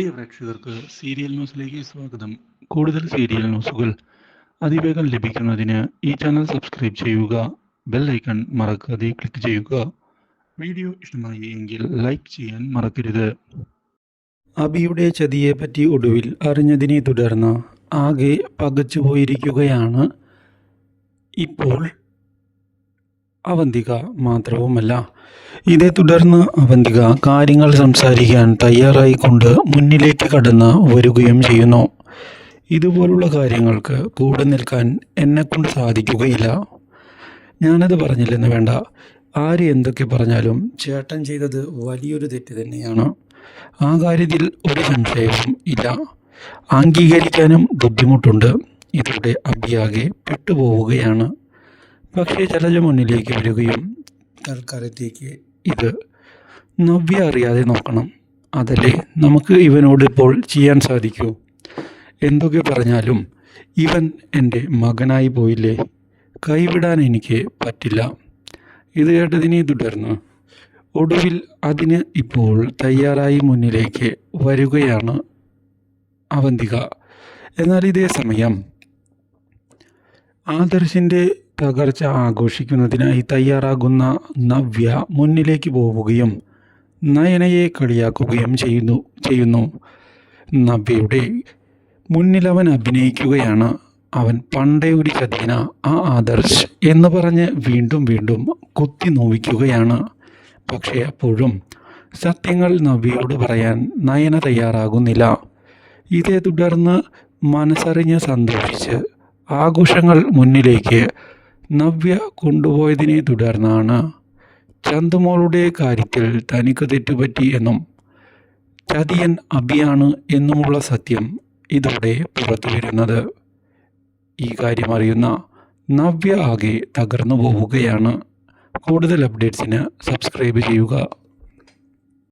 പ്രിയ പ്രേക്ഷകർക്ക് സീരിയൽ ന്യൂസിലേക്ക് സ്വാഗതം. കൂടുതൽ സീരിയൽ ന്യൂസുകൾ അതിവേഗം ലഭിക്കുന്നതിന് ഈ ചാനൽ സബ്സ്ക്രൈബ് ചെയ്യുക ബെൽ ഐക്കൺ മറക്കാതെ ക്ലിക്ക് ചെയ്യുക. വീഡിയോ ഇഷ്ടമായി എങ്കിൽ ലൈക്ക് ചെയ്യാൻ മറക്കരുത്. അബിയുടെ ചതിയെപ്പറ്റി ഒടുവിൽ അറിഞ്ഞതിനെ തുടർന്ന് ആകെ പകച്ചുപോയിരിക്കുകയാണ് ഇപ്പോൾ അവന്തിക മാത്രവുമല്ല. ഇതേ തുടർന്ന് അവന്തിക കാര്യങ്ങൾ സംസാരിക്കാൻ തയ്യാറായിക്കൊണ്ട് മുന്നിലേക്ക് കടന്ന് വരികയും ചെയ്യുന്നു. ഇതുപോലുള്ള കാര്യങ്ങൾക്ക് കൂടെ നിൽക്കാൻ എന്നെക്കൊണ്ട് സാധിക്കുകയില്ല. ഞാനത് പറഞ്ഞില്ലെന്ന് വേണ്ട. ആര് എന്തൊക്കെ പറഞ്ഞാലും ചേട്ടൻ ചെയ്തത് വലിയൊരു തെറ്റ് തന്നെയാണ്. ആ കാര്യത്തിൽ ഒരു സംശയവും ഇല്ല. അംഗീകരിക്കാനും ബുദ്ധിമുട്ടുണ്ട്. ഇതോടെ അഭിയാകെ പെട്ടുപോവുകയാണ്. പക്ഷേ ജലജ മുന്നിലേക്ക് വരികയും തൽക്കാലത്തേക്ക് ഇത് നവ്യ അറിയാതെ നോക്കണം. അതല്ലേ നമുക്ക് ഇവനോട് ഇപ്പോൾ ചെയ്യാൻ സാധിക്കൂ? എന്തൊക്കെ പറഞ്ഞാലും ഇവൻ എന്റെ മകനായി പോയില്ലേ? കൈവിടാൻ എനിക്ക് പറ്റില്ല. ഇത് കേട്ടതിനെ തുടർന്ന് ഒടുവിൽ അതിന് ഇപ്പോൾ തയ്യാറായി മുന്നിലേക്ക് വരികയാണ് അവന്തിക. എന്നാൽ ഇതേ സമയം ആദർശിന്റെ തകർച്ച ആഘോഷിക്കുന്നതിനായി തയ്യാറാകുന്ന നവ്യ മുന്നിലേക്ക് പോവുകയും നയനയെ കളിയാക്കുകയും ചെയ്യുന്നു ചെയ്യുന്നു. നവ്യയുടെ മുന്നിൽ അവൻ അഭിനയിക്കുകയാണ്. അവൻ പണ്ടേ ഒരു ചതിയന ആ ആദർശ് എന്ന് പറഞ്ഞ് വീണ്ടും വീണ്ടും കുത്തി നോവിക്കുകയാണ്. പക്ഷേ അപ്പോഴും സത്യങ്ങൾ നവ്യയോട് പറയാൻ നയന തയ്യാറാകുന്നില്ല. ഇതേ തുടർന്ന് മനസ്സറിഞ്ഞ് സന്തോഷിച്ച് ആഘോഷങ്ങൾ മുന്നിലേക്ക് നവ്യ കൊണ്ടുപോയതിനെ തുടർന്നാണ് ചന്തുമോളുടെ കാര്യത്തിൽ തനിക്ക് തെറ്റുപറ്റി എന്നും ചതിയൻ അബിയാണ് എന്നുമുള്ള സത്യം ഇതോടെ പുറത്തു വരുന്നത്. ഈ കാര്യം അറിയുന്ന നവ്യ ആകെ തകർന്നു പോവുകയാണ്. കൂടുതൽ അപ്ഡേറ്റ്സിന് സബ്സ്ക്രൈബ് ചെയ്യുക.